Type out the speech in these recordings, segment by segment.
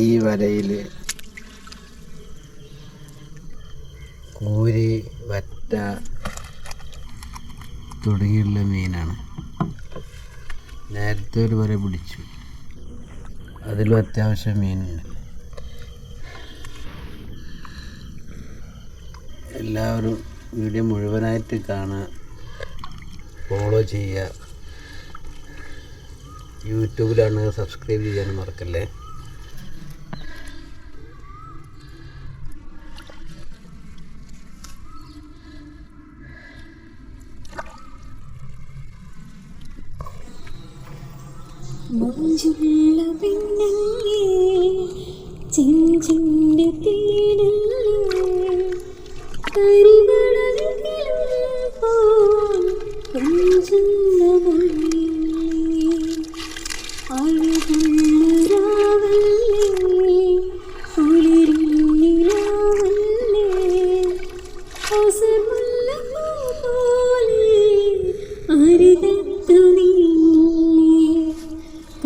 ഈ വലയിൽ കൂരി വറ്റ തുടങ്ങിയുള്ള മീനാണ്. നേരത്തെ ഒരു വര പിടിച്ചു. അതിലും അത്യാവശ്യം മീനുണ്ട്. എല്ലാവരും വീഡിയോ മുഴുവനായിട്ട് കാണുക. ഫോളോ ചെയ്യുക. യൂട്യൂബിലാണ് സബ്സ്ക്രൈബ് ചെയ്യാൻ മറക്കല്ലേ? മഞ്ചുള്ള പിന്നല്ലേ ചെഞ്ചിന്റെ തീരല്ലേ കരിവളകിലും പോൽ കൊഞ്ചുന്ന അഴകുള്ള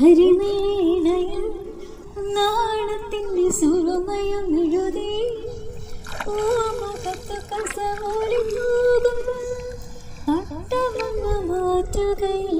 കരിമേണയൻ നാണത്തിന്റെ സുറുമയം എഴുതി. ഓമകത്ത് കസമൂലി പോകുമ്പോൾ അട്ടമങ്ങ മാറ്റുകയില്ലേ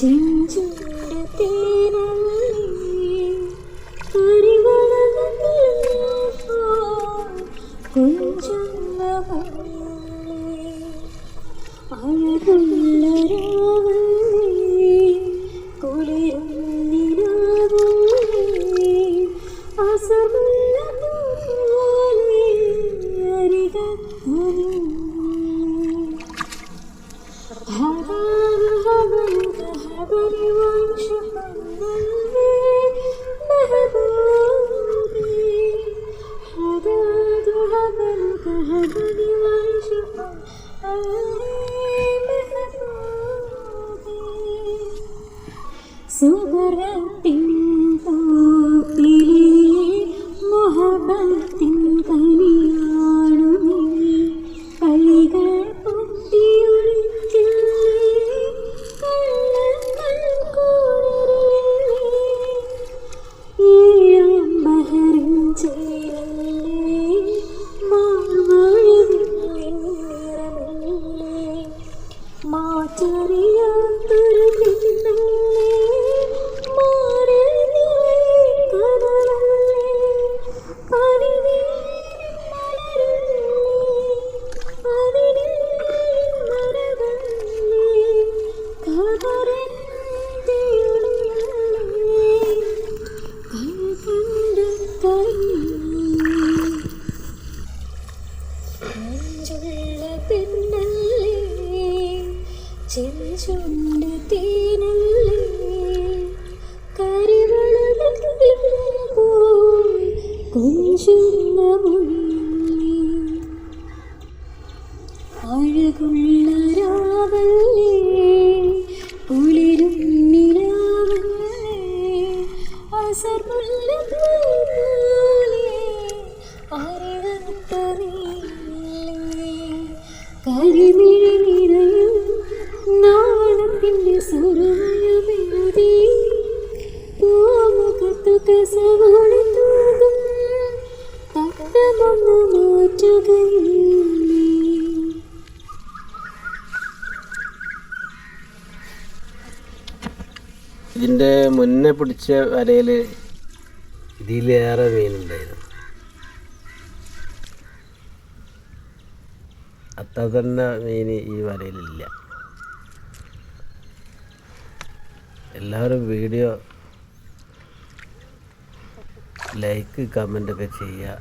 ചെഞ്ചുണ്ട തേനല്ലേ കൊഞ്ചുള്ള അഴകുള്ള 爱着你我很幸福爱你 മാറ്ററിയാത്തൊരു ചുണ്ട് തേനുള്ളിൽ കരി പോയി കൊഞ്ചുന്ന മൊഴി അഴകുള്ള സുരവയമെഴുതി തൂകും ഇതിന്റെ മുന്നേ പിടിച്ച വലയിൽ ഇതിലേറെ മീനുണ്ടായിരുന്നു അത്ര തന്നെ മീൻ ഈ വരയിലില്ല. എല്ലാവരും വീഡിയോ ലൈക്ക് കമന്റൊക്കെ ചെയ്യുക.